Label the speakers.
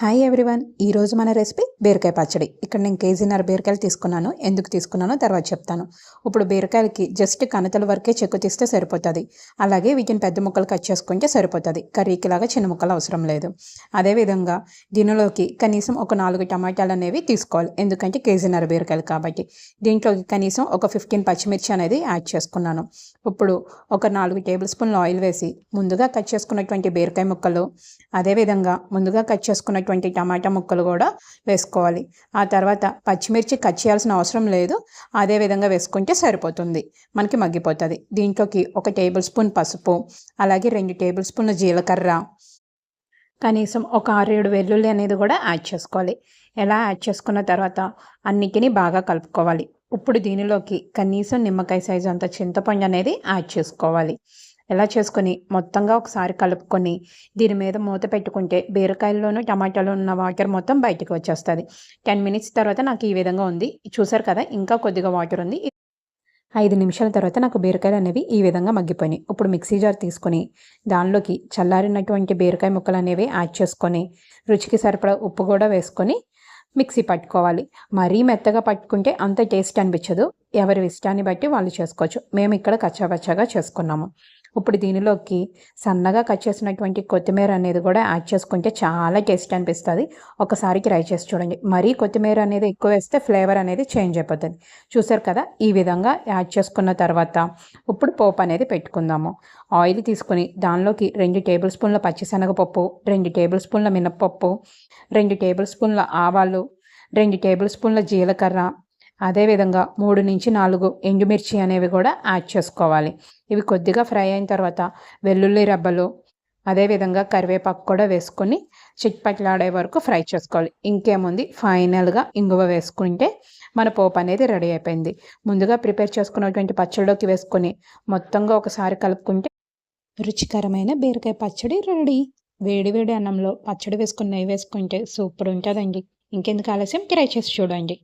Speaker 1: Hi everyone ఈరోజు మన recipe బీరకాయ పచ్చడి. ఇక్కడ నేను కేజీన్నర బీరకాయలు తీసుకున్నాను. ఎందుకు తీసుకున్నానో తర్వాత చెప్తాను. ఇప్పుడు బీరకాయలకి జస్ట్ కణతల వరకే చెక్కు తీస్తే సరిపోతుంది. అలాగే వీటిని పెద్ద ముక్కలు కట్ చేసుకుంటే సరిపోతుంది. కర్రీకి లాగా చిన్న ముక్కలు అవసరం లేదు. అదేవిధంగా దీనిలోకి కనీసం ఒక నాలుగు టమాటాలు అనేవి తీసుకోవాలి. ఎందుకంటే కేజీన్నర బీరకాయలు కాబట్టి. దీంట్లోకి కనీసం ఒక ఫిఫ్టీన్ పచ్చిమిర్చి అనేది యాడ్ చేసుకున్నాను. ఇప్పుడు ఒక నాలుగు టేబుల్ స్పూన్లు ఆయిల్ వేసి ముందుగా కట్ చేసుకున్నటువంటి బీరకాయ ముక్కలు. అదేవిధంగా ముందుగా కట్ చేసుకున్నటువంటి టమాటా ముక్కలు కూడా వేసుకోవాలి. ఆ తర్వాత పచ్చిమిర్చి కట్ చేయాల్సిన అవసరం లేదు. అదే విధంగా వేసుకుంటే సరిపోతుంది. మనకి మగ్గిపోతుంది. దీంట్లోకి ఒక టేబుల్ స్పూన్ పసుపు అలాగే రెండు టేబుల్ స్పూన్ల జీలకర్ర కనీసం ఒక ఆరు ఏడు వెల్లుల్లి అనేది కూడా యాడ్ చేసుకోవాలి. ఎలా యాడ్ చేసుకున్న తర్వాత అన్నిటినీ బాగా కలుపుకోవాలి. ఇప్పుడు దీనిలోకి కనీసం నిమ్మకాయ సైజు అంత చింతపండు అనేది యాడ్ చేసుకోవాలి. ఎలా చేసుకొని మొత్తంగా ఒకసారి కలుపుకొని దీని మీద మూత పెట్టుకుంటే బీరకాయల్లోనూ టమాటాలో ఉన్న వాటర్ మొత్తం బయటకు వచ్చేస్తుంది. టెన్ మినిట్స్ తర్వాత నాకు ఈ విధంగా ఉంది. చూసారు కదా ఇంకా కొద్దిగా వాటర్ ఉంది. ఐదు నిమిషాల తర్వాత నాకు బీరకాయలు అనేవి ఈ విధంగా మగ్గిపోయినాయి. ఇప్పుడు మిక్సీ జార్ తీసుకొని దానిలోకి చల్లారినటువంటి బీరకాయ ముక్కలు అనేవి యాడ్ చేసుకొని రుచికి సరిపడా ఉప్పు కూడా వేసుకొని మిక్సీ పట్టుకోవాలి. మరీ మెత్తగా పట్టుకుంటే అంత టేస్ట్ అనిపించదు. ఎవరి ఇష్టాన్ని బట్టి వాళ్ళు చేసుకోవచ్చు. మేము ఇక్కడ కచ్చాపచ్చాగా చేసుకున్నాము. ఇప్పుడు దీనిలోకి సన్నగా కట్ చేసినటువంటి కొత్తిమీర అనేది కూడా యాడ్ చేసుకుంటే చాలా టేస్ట్ అనిపిస్తుంది. ఒకసారి ట్రై చేసి చూడండి. మరీ కొత్తిమీర అనేది ఎక్కువ వేస్తే ఫ్లేవర్ అనేది చేంజ్ అయిపోతుంది. చూసారు కదా ఈ విధంగా యాడ్ చేసుకున్న తర్వాత ఇప్పుడు పోపు అనేది పెట్టుకుందాము. ఆయిల్ తీసుకొని దానిలోకి రెండు టేబుల్ స్పూన్ల పచ్చిశనగపప్పు రెండు టేబుల్ స్పూన్ల మినప్పప్పు రెండు టేబుల్ స్పూన్ల ఆవాలు రెండు టేబుల్ స్పూన్ల జీలకర్ర అదేవిధంగా మూడు నుంచి నాలుగు ఎండుమిర్చి అనేవి కూడా యాడ్ చేసుకోవాలి. ఇవి కొద్దిగా ఫ్రై అయిన తర్వాత వెల్లుల్లి రబ్బలు అదేవిధంగా కరివేపాకు కూడా వేసుకొని చిట్పట్లాడే వరకు ఫ్రై చేసుకోవాలి. ఇంకేముంది? ఫైనల్గా ఇంగువ వేసుకుంటే మన పోపు అనేది రెడీ అయిపోయింది. ముందుగా ప్రిపేర్ చేసుకున్నటువంటి పచ్చడిలోకి వేసుకొని మొత్తంగా ఒకసారి కలుపుకుంటే రుచికరమైన బీరకాయ పచ్చడి రెడీ. వేడి వేడి అన్నంలో పచ్చడి వేసుకుని నెయ్యి వేసుకుంటే సూపర్ ఉంటుందండి. ఇంకెందుకు ఆలస్యం? ట్రై చేసి చూడండి.